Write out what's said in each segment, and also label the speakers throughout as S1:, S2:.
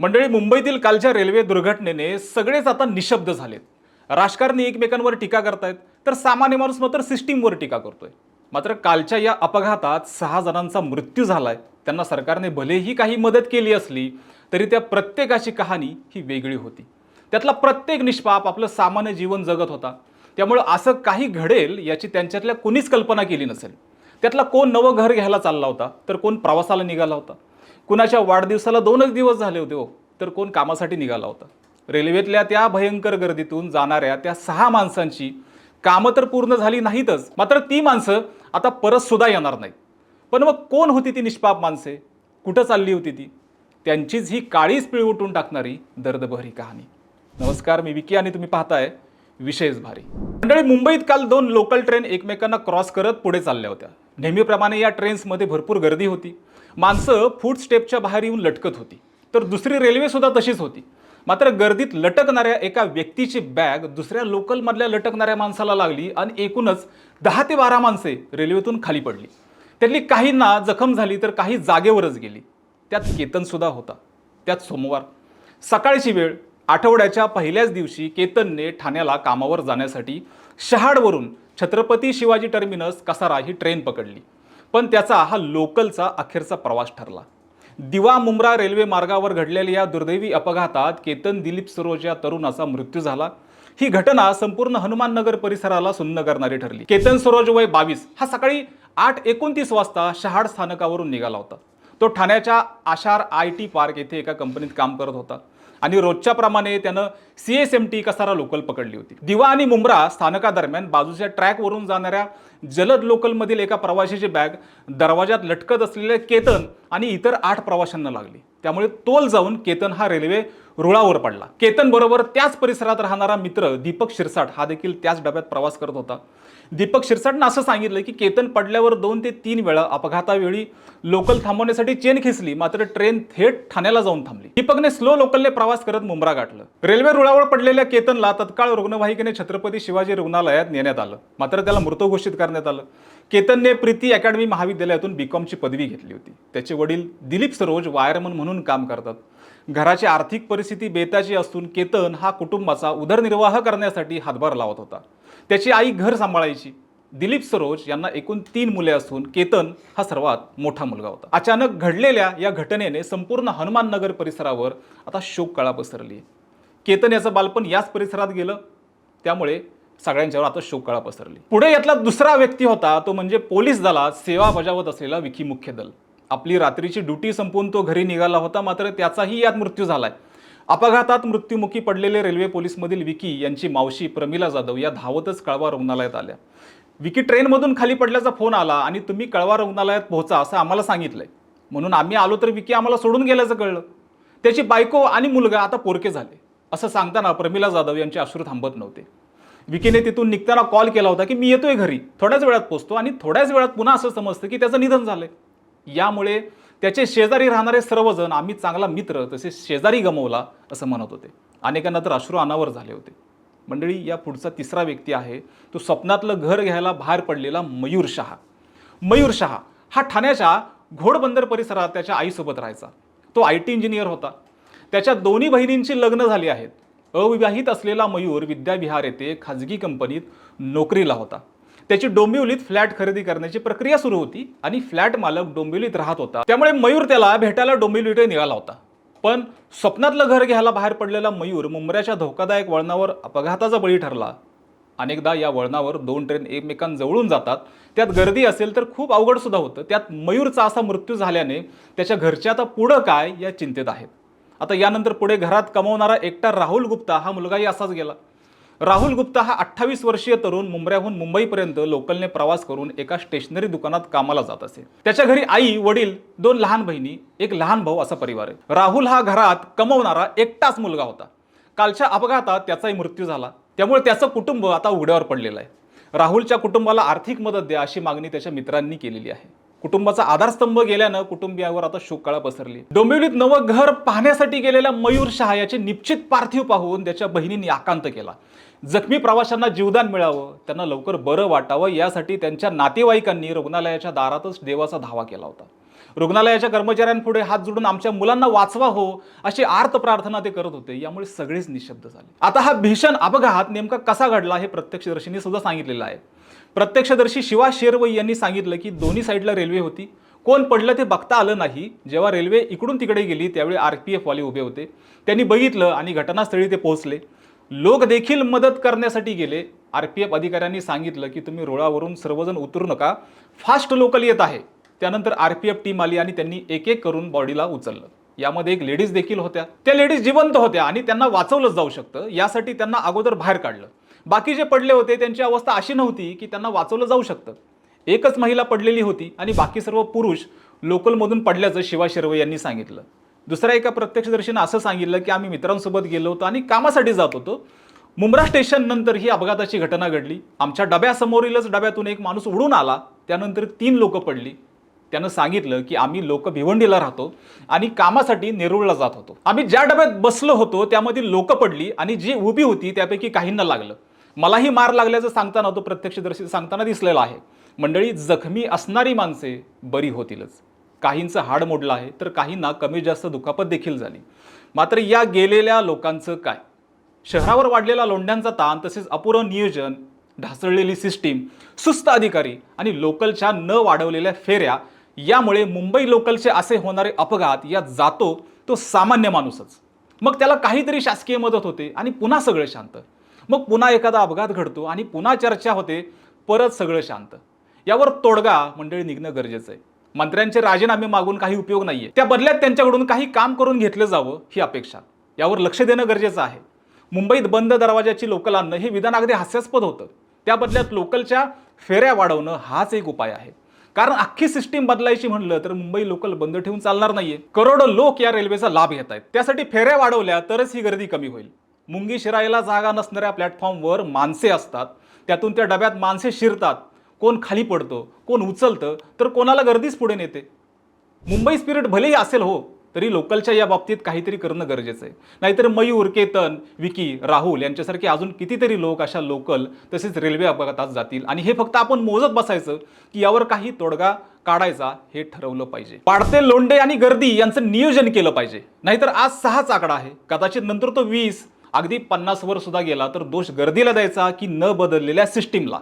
S1: मंडळी मुंबईतील कालच्या रेल्वे दुर्घटनेने सगळेच आता निशब्द झालेत. राजकारणी एकमेकांवर टीका करतायत तर सामान्य माणूस मात्र सिस्टीमवर टीका करतोय. मात्र कालच्या या अपघातात सहा जणांचा मृत्यू झालाय. त्यांना सरकारने भलेही काही मदत केली असली तरी त्या प्रत्येकाची कहाणी ही वेगळी होती. त्यातला प्रत्येक निष्पाप आपलं सामान्य जीवन जगत होता. त्यामुळं असं काही घडेल याची त्यांच्यातल्या कुणीच कल्पना केली नसेल. त्यातला कोण नवं घर घ्यायला चालला होता तर कोण प्रवासाला निघाला होता. कुणाच्या वाढदिवसाला दोनच दिवस झाले होते हो तर कोण कामासाठी निघाला होता? रेल्वेतल्या त्या भयंकर गर्दीतून जाणाऱ्या त्या सहा माणसांची कामं तर पूर्ण झाली नाहीतच मात्र ती माणसं आता परत सुद्धा येणार नाहीत. पण मग कोण होती ती निष्पाप माणसे? कुठं चालली होती ती? त्यांचीच ही काळीच पिळ उठून टाकणारी दर्दभरी कहाणी. नमस्कार मी विकी आणि तुम्ही पाहताय विशेष भारी. मंडळी मुंबईत काल दोन लोकल ट्रेन एकमेकांना क्रॉस करत पुढे चालल्या होत्या. नेहमीप्रमाणे या ट्रेन्समध्ये भरपूर गर्दी होती. माणसं फूड स्टेपच्या बाहेर येऊन लटकत होती. तर दुसरी रेल्वेसुद्धा तशीच होती. मात्र गर्दीत लटकणाऱ्या एका व्यक्तीची बॅग दुसऱ्या लोकलमधल्या लटकणाऱ्या माणसाला लागली आणि एकूणच दहा ते बारा माणसे रेल्वेतून खाली पडली. त्यातली काहींना जखम झाली तर काही जागेवरच गेली. त्यात केतनसुद्धा होता. त्यात सोमवार. सकाळची वेळ. आठवड्याच्या पहिल्याच दिवशी केतनने ठाण्याला कामावर जाण्यासाठी शहाडवरून छत्रपती शिवाजी टर्मिनस कसारा ही ट्रेन पकडली. पण त्याचा हा लोकलचा अखेरचा प्रवास ठरला. दिवा मुंब्रा रेल्वे मार्गावर घडलेल्या या दुर्दैवी अपघातात केतन दिलीप सरोज या तरुणाचा मृत्यू झाला. ही घटना संपूर्ण हनुमान नगर परिसराला सुन्न करणारी ठरली. केतन सरोज वय बावीस हा सकाळी आठ एकोणतीस वाजता शहाड स्थानकावरून निघाला होता. तो ठाण्याच्या आशार आय टी पार्क येथे एका कंपनीत काम करत होता. आणि रोजच्या प्रमाणे त्यानं C S M T Kasara local पकडली होती. दिवा आणि मुंब्रा स्थानकादरम्यान बाजूच्या ट्रॅकवरून जाणाऱ्या जलद लोकलमधील एका प्रवाशाची बॅग दरवाजात लटकत असलेले केतन आणि इतर आठ प्रवाशांना लागली. त्यामुळे तोल जाऊन केतन हा रेल्वे रुळावर पडला. केतन बरोबर त्याच परिसरात राहणारा मित्र दीपक शिरसाट हा देखील त्याच डब्यात प्रवास करत होता. दीपक शिरसाटनं असं सांगितलं की केतन पडल्यावर दोन ते तीन वेळा अपघातावेळी लोकल थांबवण्यासाठी चेन खेचली मात्र ट्रेन थेट ठाण्याला जाऊन थांबली. दीपकने स्लो लोकलने प्रवास करत मुंब्रा गाठलं. रेल्वे रुळावर पडलेल्या केतनला तत्काळ रुग्णवाहिकेने छत्रपती शिवाजी रुग्णालयात नेण्यात आलं मात्र त्याला मृत घोषित करण्यात आलं. केतनने प्रीती अकॅडमी महाविद्यालयातून बीकॉमची पदवी घेतली होती. त्याचे वडील दिलीप सरोज वायरमन म्हणून काम करतात. घराची आर्थिक परिस्थिती बेताची असून केतन हा कुटुंबाचा उदरनिर्वाह करण्यासाठी हातभार लावत होता. त्याची आई घर सांभाळायची. दिलीप सरोज यांना एकूण तीन मुले असून केतन हा सर्वात मोठा मुलगा होता. अचानक घडलेल्या या घटनेने संपूर्ण हनुमाननगर परिसरावर आता शोककळा पसरली. आहे केतन याचं बालपण याच परिसरात गेलं. त्यामुळे सगळ्यांच्यावर आता शोककळा पसरली. पुढे यातला दुसरा व्यक्ती होता तो म्हणजे पोलीस दलात सेवा बजावत असलेला विकी मुख्य दल आपली रात्रीची ड्युटी संपवून तो घरी निघाला होता मात्र त्याचाही यात मृत्यू झाला आहे अपघातात मृत्युमुखी पडलेले रेल्वे पोलीसमधील विकी यांची मावशी प्रमिला जाधव या धावतच कळवा रुग्णालयात आल्या. विकी ट्रेनमधून खाली पडल्याचा फोन आला आणि तुम्ही कळवा रुग्णालयात पोहोचा असं आम्हाला सांगितलंय. म्हणून आम्ही आलो तर विकी आम्हाला सोडून गेल्याचं कळलं. त्याची बायको आणि मुलगा आता पोरके झाले असं सांगताना प्रमिला जाधव यांचे अश्रू थांबत नव्हते. विकीने तिथून निघताना कॉल केला होता की मी येतोय घरी थोड्याच वेळात पोहोचतो आणि थोड्याच वेळात पुन्हा असं समजतं की त्याचं निधन झालंय. यामुळे त्याचे शेजारी राहणारे सर्वजण आम्ही चांगला मित्र तसेच शेजारी गमवला असं म्हणत होते. अनेकांना तर अश्रू अनावर झाले होते. मंडळी या पुढचा तिसरा व्यक्ती आहे तो स्वप्नातलं घर घ्यायला बाहेर पडलेला मयूर शहा. मयूर शहा हा ठाण्याच्या घोडबंदर परिसरात त्याच्या आईसोबत राहायचा. तो आय टी इंजिनियर होता. त्याच्या दोन्ही बहिणींची लग्न झाली आहेत. अविवाहित असलेला मयूर विद्याविहार येथे खाजगी कंपनीत नोकरीला होता. त्याची डोंबिवलीत फ्लॅट खरेदी करण्याची प्रक्रिया सुरू होती आणि फ्लॅट मालक डोंबिवलीत राहत होता. त्यामुळे मयूर त्याला भेटायला डोंबिवलीकडे निघाला होता. पण स्वप्नातलं घर घ्यायला बाहेर पडलेला मयूर मुंबऱ्याच्या धोकादायक वळणावर अपघाताचा बळी ठरला. अनेकदा या वळणावर दोन ट्रेन एकमेकांजवळून जातात. त्यात गर्दी असेल तर खूप अवघड सुद्धा होतं. त्यात मयूरचा असा मृत्यू झाल्याने त्याच्या घरचे आता पुढं काय या चिंतेत आहेत. आता यानंतर पुढे घरात कमवणारा एकटा राहुल गुप्ता हा मुलगाही असाच गेला. राहुल गुप्ता हा अठ्ठावीस वर्षीय तरुण मुंबऱ्याहून मुंबईपर्यंत लोकलने प्रवास करून एका स्टेशनरी दुकानात कामाला जात असे. त्याच्या घरी आई वडील दोन लहान बहिणी एक लहान भाऊ असा परिवार आहे. राहुल हा घरात कमवणारा एकटाच मुलगा होता. कालच्या अपघातात त्याचाही मृत्यू झाला. त्यामुळे त्याचं कुटुंब आता उघड्यावर पडलेलं आहे. राहुलच्या कुटुंबाला आर्थिक मदत द्या अशी मागणी त्याच्या मित्रांनी केलेली आहे. कुटुंबाचा आधारस्तंभ गेल्यानं कुटुंबियावर आता शोककाळा पसरली. डोंबिवलीत नवं घर पाहण्यासाठी गेलेल्या मयूर शहा याचे निश्चित पार्थिव पाहून त्याच्या बहिणींनी आकांत केला. जखमी प्रवाशांना जीवदान मिळावं त्यांना लवकर बरं वाटावं यासाठी त्यांच्या नातेवाईकांनी रुग्णालयाच्या दारातच देवाचा धावा केला होता. रुग्णालयाच्या कर्मचाऱ्यांपुढे हात जोडून आमच्या मुलांना वाचवा हो अशी आर्त प्रार्थना ते करत होते. यामुळे सगळेच निशब्द झाले. आता हा भीषण अपघात नेमका कसा घडला हे प्रत्यक्षदर्शींनी सुद्धा सांगितलेलं आहे. प्रत्यक्षदर्शी शिवा शेरवई यांनी सांगितलं की दोन्ही साईडला रेल्वे होती. कोण पडलं ते बघता आलं नाही. जेव्हा रेल्वे इकडून तिकडे गेली त्यावेळी आर पी एफवाले उभे होते. त्यांनी बघितलं आणि घटनास्थळी ते पोहोचले. लोक देखील मदत करण्यासाठी गेले. आर पी एफ अधिकाऱ्यांनी सांगितलं की तुम्ही रुळावरून सर्वजण उतरू नका. फास्ट लोकल येत आहे. त्यानंतर आर पी एफ टीम आली आणि त्यांनी एक एक करून बॉडीला उचललं. यामध्ये एक लेडीज देखील होत्या. त्या लेडीज जिवंत होत्या आणि त्यांना वाचवलं जाऊ शकतं. यासाठी त्यांना अगोदर बाहेर काढलं. बाकी जे पडले होते त्यांची अवस्था अशी नव्हती की त्यांना वाचवलं जाऊ शकतं. एकच महिला पडलेली होती आणि बाकी सर्व पुरुष लोकलमधून पडल्याचं शिवा शिरवे यांनी सांगितलं. दुसऱ्या एका प्रत्यक्षदर्शीनं असं सांगितलं की आम्ही मित्रांसोबत गेलो होतो आणि कामासाठी जात होतो. मुंब्रा स्टेशन नंतर ही अपघाताची घटना घडली. आमच्या डब्यासमोरीलच डब्यातून एक माणूस उडून आला. त्यानंतर तीन लोक पडली. त्यानं सांगितलं की आम्ही लोक भिवंडीला राहतो आणि कामासाठी नेरूळला जात होतो. आम्ही ज्या डब्यात बसलो होतो त्यामधील लोक पडली आणि जी उभी होती त्यापैकी काहींना लागलं. मलाही मार लागल्याचं सांगताना तो प्रत्यक्षदर्शी सांगताना दिसलेला आहे. मंडळी जखमी असणारी माणसे बरी होतीलच. काहींचं हाड मोडलं आहे तर काहींना कमी जास्त दुखापत देखील झाली. मात्र या गेलेल्या लोकांचं काय? शहरावर वाढलेला लोंढ्यांचा ताण तसेच अपुरं नियोजन ढासळलेली सिस्टीम सुस्त अधिकारी आणि लोकलच्या न वाढवलेल्या फेऱ्या यामुळे मुंबई लोकलचे असे होणारे अपघात यात जातो तो सामान्य माणूसच. मग त्याला काहीतरी शासकीय मदत होते आणि पुन्हा सगळं शांत. मग पुन्हा एखादा अपघात घडतो आणि पुन्हा चर्चा होते परत सगळं शांत. यावर तोडगा मंडळी निघणं गरजेचं आहे. मंत्र्यांचे राजीनामे मागून काही उपयोग नाहीये. त्या बदल्यात त्यांच्याकडून काही काम करून घेतलं जावं ही अपेक्षा. यावर लक्ष देणं गरजेचं आहे. मुंबईत बंद दरवाजाची लोकल आणणं हे विधान अगदी हास्यास्पद होतं. त्या बदल्यात लोकलच्या फेऱ्या वाढवणं हाच एक उपाय आहे. कारण अख्खी सिस्टीम बदलायची म्हणलं तर मुंबई लोकल बंद ठेवून चालणार नाहीये. करोडो लोक या रेल्वेचा लाभ घेत आहेत त्यासाठी फेऱ्या वाढवल्या तरच ही गर्दी कमी होईल. मुंगी शिरायला जागा नसणाऱ्या प्लॅटफॉर्मवर माणसे असतात. त्यातून त्या डब्यात माणसे शिरतात. कोण खाली पडतो कोण उचलतं तर कोणाला गर्दीच पुढे नेते. मुंबई स्पिरिट भलेही असेल हो तरी लोकलच्या या बाबतीत काहीतरी करणं गरजेचं आहे. नाहीतर मयूर केतन विकी राहुल यांच्यासारखे अजून कितीतरी लोक अशा लोकल तसेच रेल्वे अपघातात जातील. आणि हे फक्त आपण मोजत बसायचं की यावर काही तोडगा काढायचा हे ठरवलं पाहिजे. पाडते लोंडे आणि गर्दी यांचं नियोजन केलं पाहिजे. नाहीतर आज सहाच आकडा आहे. कदाचित नंतर तो वीस अगदी पन्नासवर सुद्धा गेला तर दोष गर्दीला द्यायचा की न बदललेल्या सिस्टीमला.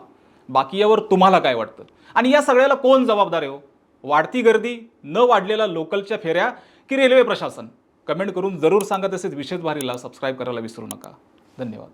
S1: बाकी यावर तुम्हाला काय वाटतं? आणि या सगळ्याला कोण जबाबदार आहे हो? वाढती गर्दी न वाढलेल्या लोकलच्या फेऱ्या की रेल्वे प्रशासन? कमेंट करून जरूर सांगा तसेच विशेष भारीला सबस्क्राईब करायला विसरू नका. धन्यवाद.